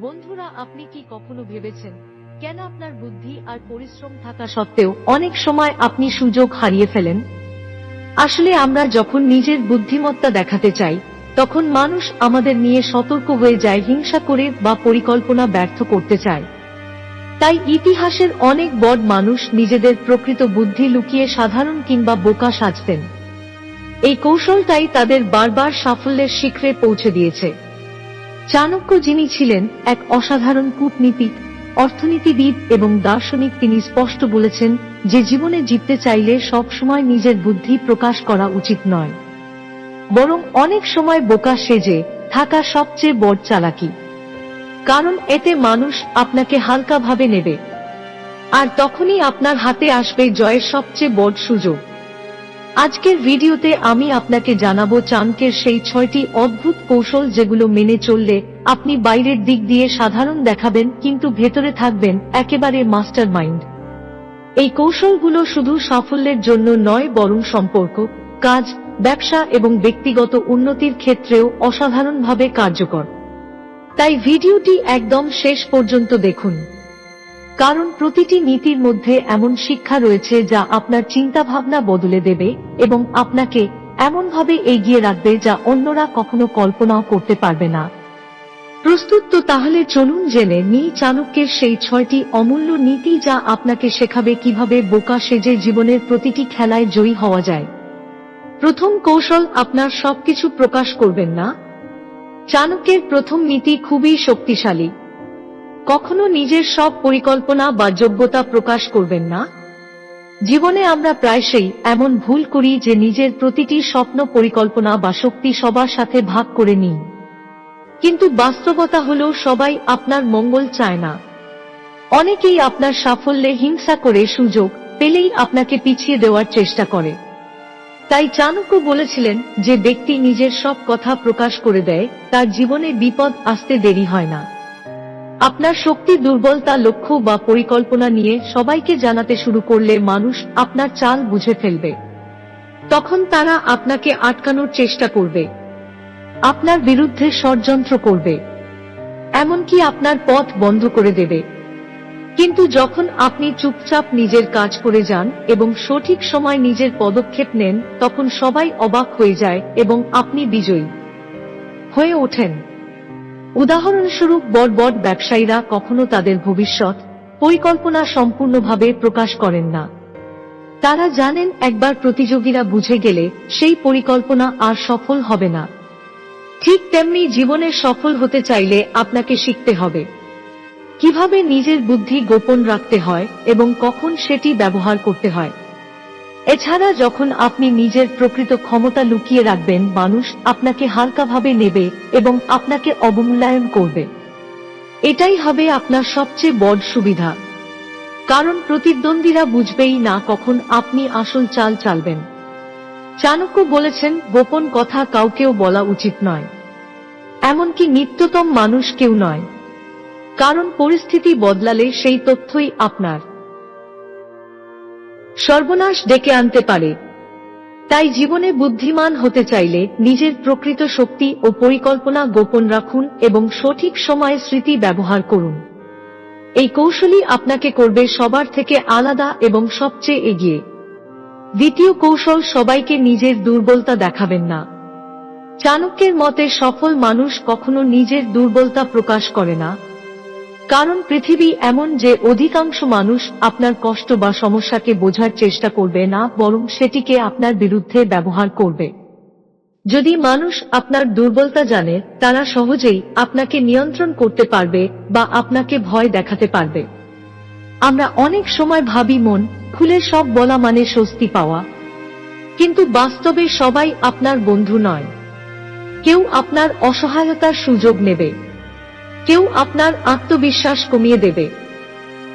বন্ধুরা, আপনি কি কখনো ভেবেছেন কেন আপনার বুদ্ধি আর পরিশ্রম থাকা সত্ত্বেও অনেক সময় আপনি সুযোগ হারিয়ে ফেলেন? আসলে আমরা যখন নিজের বুদ্ধিমত্তা দেখাতে চাই, তখন মানুষ আমাদের নিয়ে সতর্ক হয়ে যায়, হিংসা করে বা পরিকল্পনা ব্যর্থ করতে চায়। তাই ইতিহাসের অনেক বড় মানুষ নিজেদের প্রকৃত বুদ্ধি লুকিয়ে সাধারণ কিংবা বোকা সাজতেন। এই কৌশলটাই তাদের বারবার সাফল্যের শিখরে পৌঁছে দিয়েছে। চাণক্য যিনি ছিলেন এক অসাধারণ কূটনীতিক, অর্থনীতিবিদ এবং দার্শনিক তিনি স্পষ্ট বলেছেন যে জীবনে জিততে চাইলে সব সময় নিজের বুদ্ধি প্রকাশ করা উচিত নয়। বরং অনেক সময় বোকা সেজে থাকা সবচেয়ে বড় চালাকি। কারণ এতে মানুষ আপনাকে হালকাভাবে নেবে। আর তখনই আপনার হাতে আসবে জয়ের সবচেয়ে বড় সুযোগ। আজকের ভিডিওতে আমি আপনাকে জানাব চাণকের সেই ছয়টি অদ্ভুত কৌশল যেগুলো মেনে চললে আপনি বাইরের দিক দিয়ে সাধারণ দেখাবেন, কিন্তু ভেতরে থাকবেন একেবারে মাস্টার মাইন্ড এই কৌশলগুলো শুধু সাফল্যের জন্য নয়, বরং সম্পর্ক, কাজ, ব্যবসা এবং ব্যক্তিগত উন্নতির ক্ষেত্রেও অসাধারণভাবে কার্যকর। তাই ভিডিওটি একদম শেষ পর্যন্ত দেখুন। কারণ প্রতিটি নীতির মধ্যে এমন শিক্ষা রয়েছে যা আপনার চিন্তাভাবনা বদলে দেবে এবং আপনাকে এমনভাবে এগিয়ে রাখবে যা অন্যরা কখনো কল্পনাও করতে পারবে না। প্রস্তুত তো তাহলে চলুন জেনে নি চাণক্যের সেই ছয়টি অমূল্য নীতি যা আপনাকে শেখাবে কীভাবে বোকা সেজে জীবনের প্রতিটি খেলায় জয়ী হওয়া যায়। প্রথম কৌশল, আপনার সবকিছু প্রকাশ করবেন না। চাণক্যের প্রথম নীতি খুবই শক্তিশালী। কখনো নিজের সব পরিকল্পনা বা যোগ্যতা প্রকাশ করবেন না? জীবনে আমরা প্রায়শই এমন ভুল করি যে নিজের প্রতিটি স্বপ্ন পরিকল্পনা বা শক্তি সবার সাথে ভাগ করে নিই। কিন্তু বাস্তবতা হল সবাই আপনার মঙ্গল চায় না। অনেকেই আপনার সাফল্যে হিংসা করে সুযোগ পেলেই আপনাকে পিছিয়ে দেওয়ার চেষ্টা করে। তাই চাণক্য বলেছিলেন যে ব্যক্তি নিজের সব কথা প্রকাশ করে দেয়, তার জীবনে বিপদ আসতে দেরি হয় না। আপনার শক্তি, দুর্বলতা, লক্ষ্য বা পরিকল্পনা নিয়ে সবাইকে জানাতে শুরু করলে মানুষ আপনার চাল বুঝে ফেলবে। তখন তারা আপনাকে আটকানোর চেষ্টা করবে। আপনার বিরুদ্ধে ষড়যন্ত্র করবে। এমনকি আপনার পথ বন্ধ করে দেবে। কিন্তু যখন আপনি চুপচাপ নিজের কাজ করে যান এবং সঠিক সময় নিজের পদক্ষেপ নেন, তখন সবাই অবাক হয়ে যায় এবং আপনি বিজয়ী হয়ে ওঠেন। উদাহরণস্বরূপ বড় ব্যবসায়ীরা কখনো তাদের ভবিষ্যৎ পরিকল্পনা সম্পূর্ণভাবে প্রকাশ করেন না। তারা জানেন একবার প্রতিযোগীরা বুঝে গেলে সেই পরিকল্পনা আর সফল হবে না। ঠিক তেমনি জীবনে সফল হতে চাইলে আপনাকে শিখতে হবে। কীভাবে নিজের বুদ্ধি গোপন রাখতে হয় এবং কখন সেটি ব্যবহার করতে হয়। এছাড়া যখন আপনি নিজের প্রকৃত ক্ষমতা লুকিয়ে রাখবেন, মানুষ আপনাকে হালকাভাবে নেবে এবং আপনাকে অবমূল্যায়ন করবে। এটাই হবে আপনার সবচেয়ে বড় সুবিধা। কারণ প্রতিদ্বন্দ্বীরা বুঝবেই না কখন আপনি আসল চাল চালবেন। চাণক্য বলেছেন, গোপন কথা কাউকেও বলা উচিত নয়। এমনকি নিত্যতম মানুষ কেউ নয়। কারণ পরিস্থিতি বদলালে সেই তথ্যই আপনার। সর্বনাশ ডেকে আনতে পারে। তাই জীবনে বুদ্ধিমান হতে চাইলে নিজের প্রকৃত শক্তি ও পরিকল্পনা গোপন রাখুন এবং সঠিক সময়ে স্মৃতি ব্যবহার করুন। এই কৌশলই আপনাকে করবে সবার থেকে আলাদা এবং সবচেয়ে এগিয়ে। দ্বিতীয় কৌশল, সবাইকে নিজের দুর্বলতা দেখাবেন না। চাণক্যের মতে, সফল মানুষ কখনো নিজের দুর্বলতা প্রকাশ করে না। কারণ পৃথিবী এমন যে অধিকাংশ মানুষ আপনার কষ্ট বা সমস্যাকে বোঝার চেষ্টা করবে না, বরং সেটিকে আপনার বিরুদ্ধে ব্যবহার করবে। যদি মানুষ আপনার দুর্বলতা জানে, তারা সহজেই আপনাকে নিয়ন্ত্রণ করতে পারবে বা আপনাকে ভয় দেখাতে পারবে। আমরা অনেক সময় ভাবি, মন খুলে সব বলা মানে স্বস্তি পাওয়া। কিন্তু বাস্তবে সবাই আপনার বন্ধু নয়। কেউ আপনার অসহায়তার সুযোগ নেবে। কেউ আপনার আত্মবিশ্বাস কমিয়ে দেবে।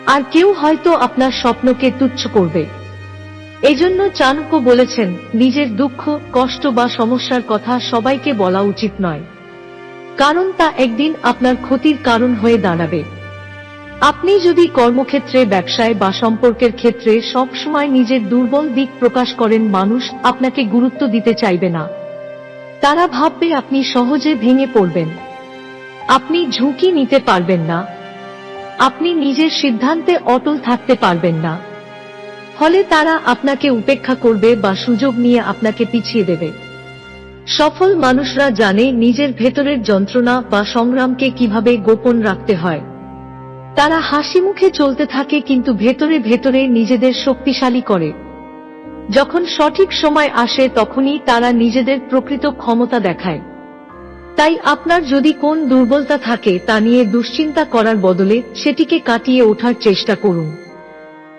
আর কেউ হয়তো আপনার স্বপ্নকে তুচ্ছ করবে। এজন্য চাণক্য বলেছেন, নিজের দুঃখ, কষ্ট বা সমস্যার কথা সবাইকে বলা উচিত নয়। কারণ তা একদিন আপনার ক্ষতির কারণ হয়ে দাঁড়াবে। আপনি যদি কর্মক্ষেত্রে, ব্যবসায় বা সম্পর্কের ক্ষেত্রে সবসময় নিজের দুর্বল দিক প্রকাশ করেন, মানুষ আপনাকে গুরুত্ব দিতে চাইবে না। তারা ভাববে আপনি সহজে ভেঙে পড়বেন। আপনি ঝুঁকি নিতে পারবেন না। আপনি নিজের সিদ্ধান্তে অটল থাকতে পারবেন না। ফলে তারা আপনাকে উপেক্ষা করবে বা সুযোগ নিয়ে আপনাকে পিছিয়ে দেবে। সফল মানুষরা জানে নিজের ভেতরের যন্ত্রণা বা সংগ্রামকে কীভাবে গোপন রাখতে হয়। তারা হাসি মুখে চলতে থাকে কিন্তু ভেতরে ভেতরে নিজেদের শক্তিশালী করে। যখন সঠিক সময় আসে তখনই তারা নিজেদের প্রকৃত ক্ষমতা দেখায়। তাই আপনার যদি কোন দুর্বলতা থাকে তা নিয়ে দুশ্চিন্তা করার বদলে সেটিকে কাটিয়ে ওঠার চেষ্টা করুন।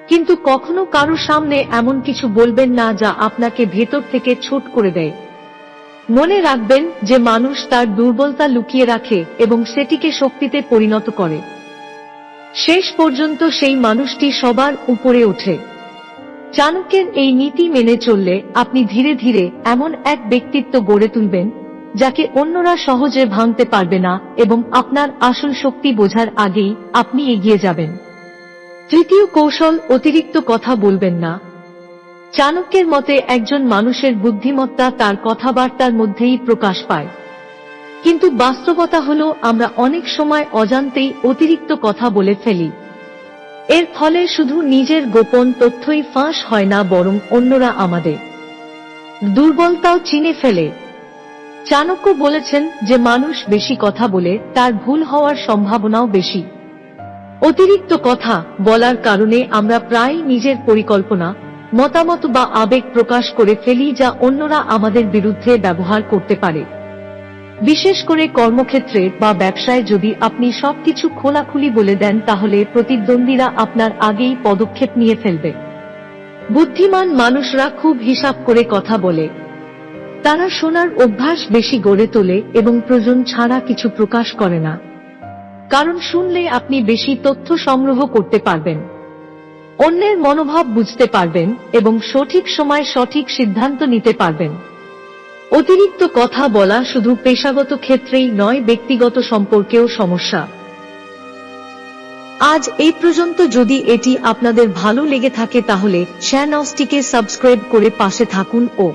কিন্তু কখনো কারও সামনে এমন কিছু বলবেন না যা আপনাকে ভেতর থেকে ছোট করে দেয়। মনে রাখবেন যে মানুষ তার দুর্বলতা লুকিয়ে রাখে এবং সেটিকে শক্তিতে পরিণত করে। শেষ পর্যন্ত সেই মানুষটি সবার উপরে ওঠে। চাণক্যের এই নীতি মেনে চললে আপনি ধীরে ধীরে এমন এক ব্যক্তিত্ব গড়ে তুলবেন যাকে অন্যরা সহজে ভাঙতে পারবে না এবং আপনার আসল শক্তি বোঝার আগেই আপনি এগিয়ে যাবেন। তৃতীয় কৌশল, অতিরিক্ত কথা বলবেন না। চাণক্যের মতে, একজন মানুষের বুদ্ধিমত্তা তার কথাবার্তার মধ্যেই প্রকাশ পায়। কিন্তু বাস্তবতা হলো, আমরা অনেক সময় অজান্তেই অতিরিক্ত কথা বলে ফেলি। এর ফলে শুধু নিজের গোপন তথ্যই ফাঁস হয় না, বরং অন্যরা আমাদের দুর্বলতাও চিনে ফেলে। চাণক্য বলেছেন যে মানুষ বেশি কথা বলে, তার ভুল হওয়ার সম্ভাবনাও বেশি। অতিরিক্ত কথা বলার কারণে আমরা প্রায় নিজের পরিকল্পনা, মতামত বা আবেগ প্রকাশ করে ফেলি যা অন্যরা আমাদের বিরুদ্ধে ব্যবহার করতে পারে। বিশেষ করে কর্মক্ষেত্রে বা ব্যবসায় যদি আপনি সবকিছু খোলাখুলি বলে দেন, তাহলে প্রতিদ্বন্দ্বীরা আপনার আগেই পদক্ষেপ নিয়ে ফেলবে। বুদ্ধিমান মানুষরা খুব হিসাব করে কথা বলে। তারা শোনার অভ্যাস বেশি গড়ে তোলে এবং প্রয়োজন ছাড়া কিছু প্রকাশ করে না। কারণ শুনলে আপনি বেশি তথ্য সংগ্রহ করতে পারবেন। অন্যের মনোভাব বুঝতে পারবেন এবং সঠিক সময় সঠিক সিদ্ধান্ত নিতে পারবেন। অতিরিক্ত কথা বলা শুধু পেশাগত ক্ষেত্রেই নয়, ব্যক্তিগত সম্পর্কেও সমস্যা। আজ এই পর্যন্ত যদি এটি আপনাদের ভালো লেগে থাকে তাহলে শ্যানসটিকে সাবস্ক্রাইব করে পাশে থাকুন ও